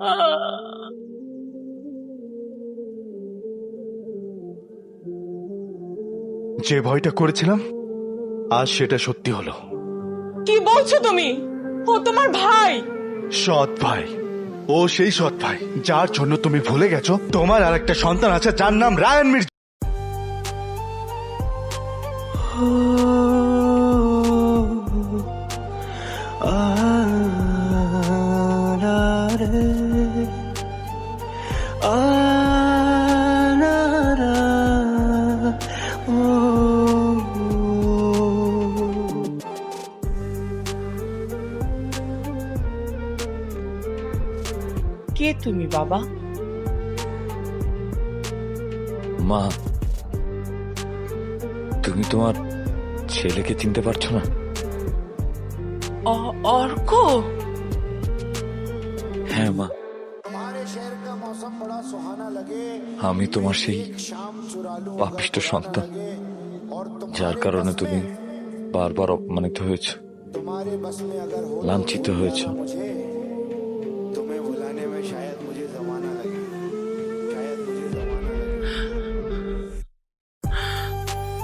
যে ভয়টা করেছিলাম আজ সেটা সত্যি হলো। কি বলছো তুমি? ও তোমার ভাই। সৎ ভাই। ও সেই সৎ ভাই যার জন্য তুমি ভুলে গেছো। তোমার আর একটা সন্তান আছে যার নাম রায়ান মির্জা। কে তুমি বাবা? মা তুমি তোমার ছেলেকে চিনতে পারছ না? অ- অর্ক? হ্যাঁ মা। আমি তোমার সেই পাপিষ্ট সন্তান যার কারণে তুমি বারবার অপমানিত হয়েছ। লাঞ্ছিত হয়েছ।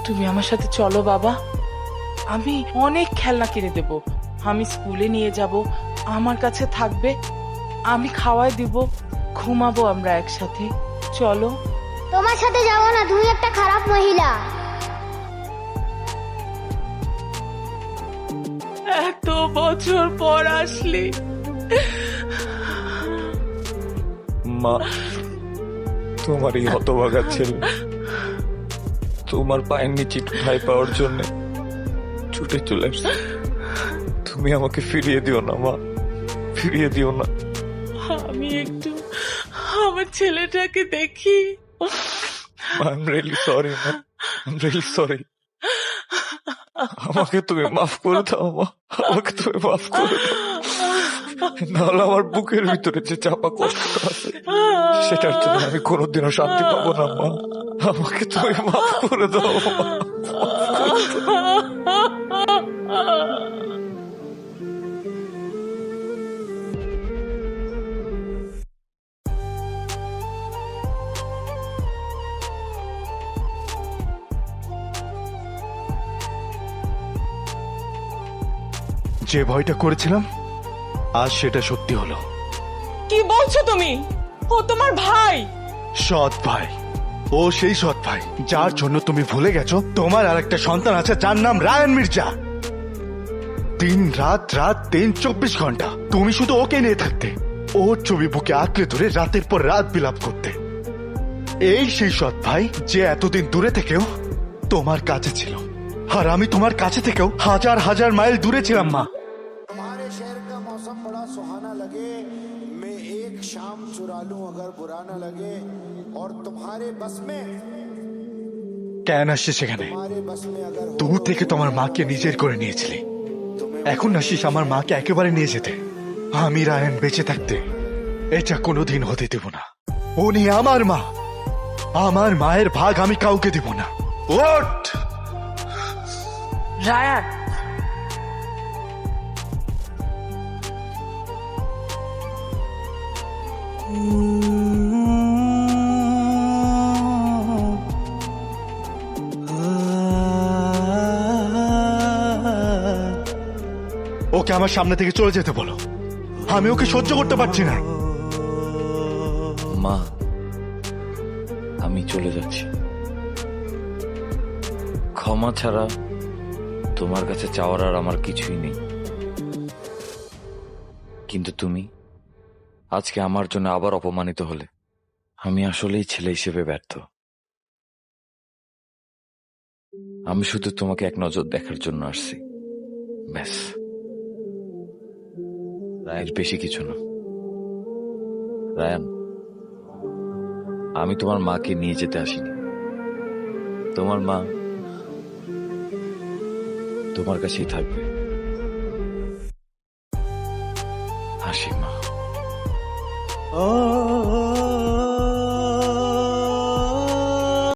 তুমি আমার সাথে চলো বাবা। আমি অনেক খেলনা কিনে দেব। আমি স্কুলে নিয়ে যাব আমার কাছে থাকবে। আমি খাওয়াই দিব ঘুমাবো আমরা একসাথে। চলো। তোমার সাথে যাব না তুমি একটা খারাপ মহিলা। এত বছর পর আসলি। মা তোমার এই হতভাগা ছেলে। তোমার পায়ের নিচে ঠাই পাওয়ার জন্য ছুটে চলে আসছে। তুমি আমাকে ফিরিয়ে দিও না মা। ফিরিয়ে দিও না। আমি একটু আমার ছেলেটাকে দেখি। I'm really sorry, man. I'm really sorry. আমাকে তুমি মাফ করে দাও মা। আমাকে তুমি মাফ করে দাও। নাহলে আমার বুকের ভিতরে যে চাপা কষ্ট আছে, সেটার জন্য আমি কোনোদিনও শান্তি পাবো না, মা। আমাকে তুমি মাফ করে দাও যে ভয়টা করেছিলাম আজ সেটা সত্যি হলো। কি বলছো তুমি? ও তোমার ভাই। সৎ ভাই। ও সেই সৎ ভাই যার জন্য তুমি ভুলে গেছো। তোমার আর একটা সন্তান আছে যার নাম রায়ান মির্জা। দিন রাত রাত দিন চব্বিশ ঘণ্টা। তুমি শুধু ওকে নিয়ে থাকতে ওর ছবি বুকে আঁকড়ে ধরে রাতের পর রাত বিলাপ করতে। এই সেই সৎ ভাই যে এতদিন দূরে থেকেও তোমার কাছে ছিল। আর আমি তোমার কাছে থেকেও হাজার হাজার মাইল দূরে ছিলাম মা। शाम चुरा लूं अगर बुरा ना लगे और तुम्हारे बस में কেন আসছে সেখানে तुम्हारे बस में अगर हो দূর থেকে তোমার মাকে নিজের করে নিয়েছিলি এখন আসিস আমার মাকে একেবারে নিয়ে যেতে আমি রায়ন বেঁচে থাকতে এটা কোনোদিন হতে দেব না উনি আমার মা আমার মায়ের ভাগ আমি কাউকে দেব না ওঠ রায়ান ওকে আমার সামনে থেকে চলে যেতে বলো। আমি ওকে সহ্য করতে পারছি না। মা, আমি চলে যাচ্ছি। ক্ষমা ছাড়া তোমার কাছে চাওয়ার আর আমার কিছুই নেই। কিন্তু তুমি আজকে আমার জন্য আবার অপমানিত হলে। আমি আসলেই ছেলে হিসেবে ব্যর্থ। আমি শুধু তোমাকে এক নজর দেখার জন্য আসছি। ব্যাস। রায়ের বেশি কিছু না। রায়ান, আমি তোমার মাকে নিয়ে যেতে আসিনি। তোমার মা তোমার কাছেই থাকবে। আসি মা ও